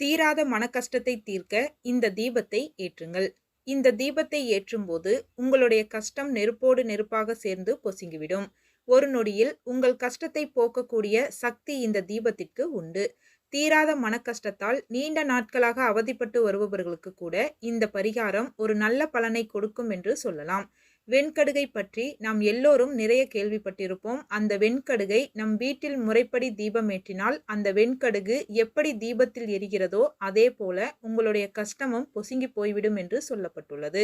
தீராத மனக்கஷ்டத்தை தீர்க்க இந்த தீபத்தை ஏற்றுங்கள். இந்த தீபத்தை ஏற்றும்போது உங்களுடைய கஷ்டம் நெருப்போடு நெருப்பாக சேர்ந்து பொசுங்கிவிடும். ஒரு நொடியில் உங்கள் கஷ்டத்தை போக்கக்கூடிய சக்தி இந்த தீபத்திற்கு உண்டு. தீராத மனக்கஷ்டத்தால் நீண்ட நாட்களாக அவதிப்பட்டு வருபவர்களுக்கு கூட இந்த பரிகாரம் ஒரு நல்ல பலனை கொடுக்கும் என்று சொல்லலாம். வெண்கடுகை பற்றி நாம் எல்லோரும் நிறைய கேள்விப்பட்டிருப்போம். அந்த வெண்கடுகை நம் வீட்டில் முறைப்படி தீபம் ஏற்றினால் அந்த வெண்கடுகு எப்படி தீபத்தில் எரிகிறதோ அதே போல உங்களுடைய கஷ்டமும் பொசுங்கி போய்விடும் என்று சொல்லப்பட்டுள்ளது.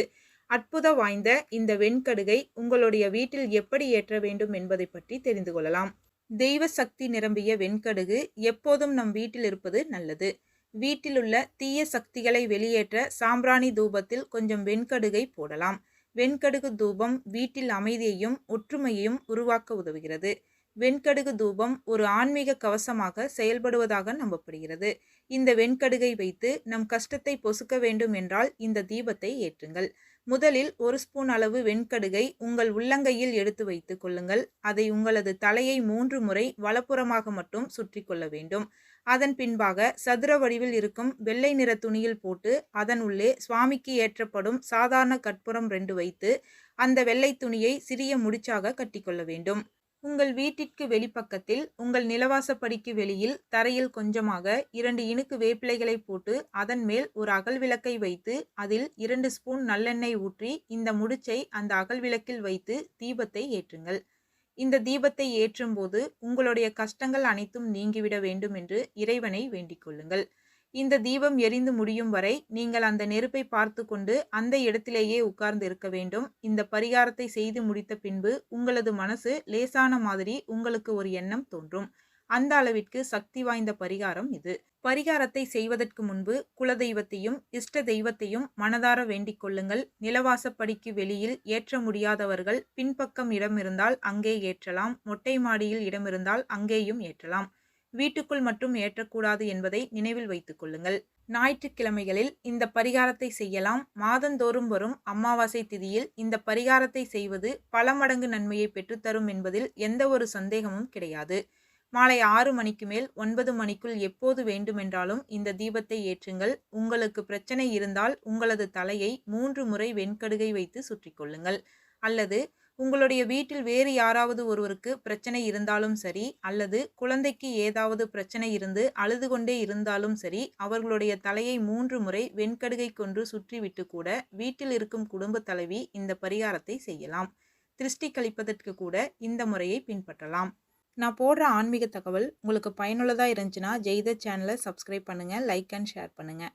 அற்புத வாய்ந்த இந்த வெண்கடுகை உங்களுடைய வீட்டில் எப்படி ஏற்ற வேண்டும் என்பதை பற்றி தெரிந்து கொள்ளலாம். தெய்வ சக்தி நிரம்பிய வெண்கடுகு எப்போதும் நம் வீட்டில் இருப்பது நல்லது. வீட்டிலுள்ள தீய சக்திகளை வெளியேற்ற சாம்பிராணி தூபத்தில் கொஞ்சம் வெண்கடுகை போடலாம். வெண்கடுகு தூபம் வீட்டில் அமைதியையும் ஒற்றுமையையும் உருவாக்க உதவுகிறது. வெண்கடுகு தூபம் ஒரு ஆன்மீக கவசமாக செயல்படுவதாக நம்பப்படுகிறது. இந்த வெண்கடுகை வைத்து நம் கஷ்டத்தை பொசுக்க வேண்டும் என்றால் இந்த தீபத்தை ஏற்றுங்கள். முதலில் ஒரு ஸ்பூன் அளவு வெண்கடுகை உங்கள் உள்ளங்கையில் எடுத்து வைத்துக் கொள்ளுங்கள். அதை உங்களது தலையை மூன்று முறை வலப்புறமாக மட்டும் சுற்றி கொள்ள வேண்டும். அதன் பின்பாக சதுர வடிவில் இருக்கும் வெள்ளை நிற துணியில் போட்டு அதன் உள்ளே சுவாமிக்கு ஏற்றப்படும் சாதாரண கற்பூரம் ரெண்டு வைத்து அந்த வெள்ளை துணியை சிறிய முடிச்சாக கட்டிக்கொள்ள வேண்டும். உங்கள் வீட்டிற்கு வெளிப்பக்கத்தில் உங்கள் நிலவாசப்படிக்கு வெளியில் தரையில் கொஞ்சமாக இரண்டு இனுக்கு வேப்பிலைகளை போட்டு அதன் மேல் ஒரு அகல் விளக்கை வைத்து அதில் இரண்டு ஸ்பூன் நல்லெண்ணெய் ஊற்றி இந்த முடிச்சை அந்த அகல் விளக்கில் வைத்து தீபத்தை ஏற்றுங்கள். இந்த தீபத்தை ஏற்றும் போது உங்களுடைய கஷ்டங்கள் அனைத்தும் நீங்கிவிட வேண்டும் என்று இறைவனை வேண்டிக் கொள்ளுங்கள். இந்த தீபம் எரிந்து முடியும் வரை நீங்கள் அந்த நெருப்பை பார்த்து கொண்டு அந்த இடத்திலேயே உட்கார்ந்து இருக்க வேண்டும். இந்த பரிகாரத்தை செய்து முடித்த பின்பு உங்களது மனசு லேசான மாதிரி உங்களுக்கு ஒரு எண்ணம் தோன்றும். அந்த அளவிற்கு சக்தி வாய்ந்த பரிகாரம் இது. பரிகாரத்தை செய்வதற்கு முன்பு குலதெய்வத்தையும் இஷ்ட தெய்வத்தையும் மனதார வேண்டிக் கொள்ளுங்கள். நிலவாசப்படிக்கு வெளியில் ஏற்ற முடியாதவர்கள் பின்பக்கம் இடம் இருந்தால் அங்கே ஏற்றலாம். மொட்டை மாடியில் இடமிருந்தால் அங்கேயும் ஏற்றலாம். வீட்டுக்குள் மட்டும் ஏற்றக்கூடாது என்பதை நினைவில் வைத்துக் கொள்ளுங்கள். ஞாயிற்றுக்கிழமைகளில் இந்த பரிகாரத்தை செய்யலாம். மாதந்தோறும் வரும் அமாவாசை திதியில் இந்த பரிகாரத்தை செய்வது பல மடங்கு நன்மையை பெற்றுத்தரும் என்பதில் எந்த ஒரு சந்தேகமும் கிடையாது. மாலை ஆறு மணிக்கு மேல் ஒன்பது மணிக்குள் எப்போது வேண்டுமென்றாலும் இந்த தீபத்தை ஏற்றுங்கள். உங்களுக்கு பிரச்சனை இருந்தால் உங்களது தலையை மூன்று முறை வெண்கடுகை வைத்து சுற்றி கொள்ளுங்கள். அல்லது உங்களுடைய வீட்டில் வேறு யாராவது ஒருவருக்கு பிரச்சனை இருந்தாலும் சரி அல்லது குழந்தைக்கு ஏதாவது பிரச்சனை இருந்து அழுது கொண்டே இருந்தாலும் சரி அவர்களுடைய தலையை மூன்று முறை வெண்கடுகை கொன்று சுற்றிவிட்டு கூட வீட்டில் இருக்கும் குடும்ப தலைவி இந்த பரிகாரத்தை செய்யலாம். திருஷ்டி கழிப்பதற்கு கூட இந்த முறையை பின்பற்றலாம். நான் போடுற ஆன்மீக தகவல் உங்களுக்கு பயனுள்ளதாக இருந்துச்சுன்னா ஜெய்த சேனலை சப்ஸ்கிரைப் பண்ணுங்கள் லைக் அண்ட் ஷேர் பண்ணுங்கள்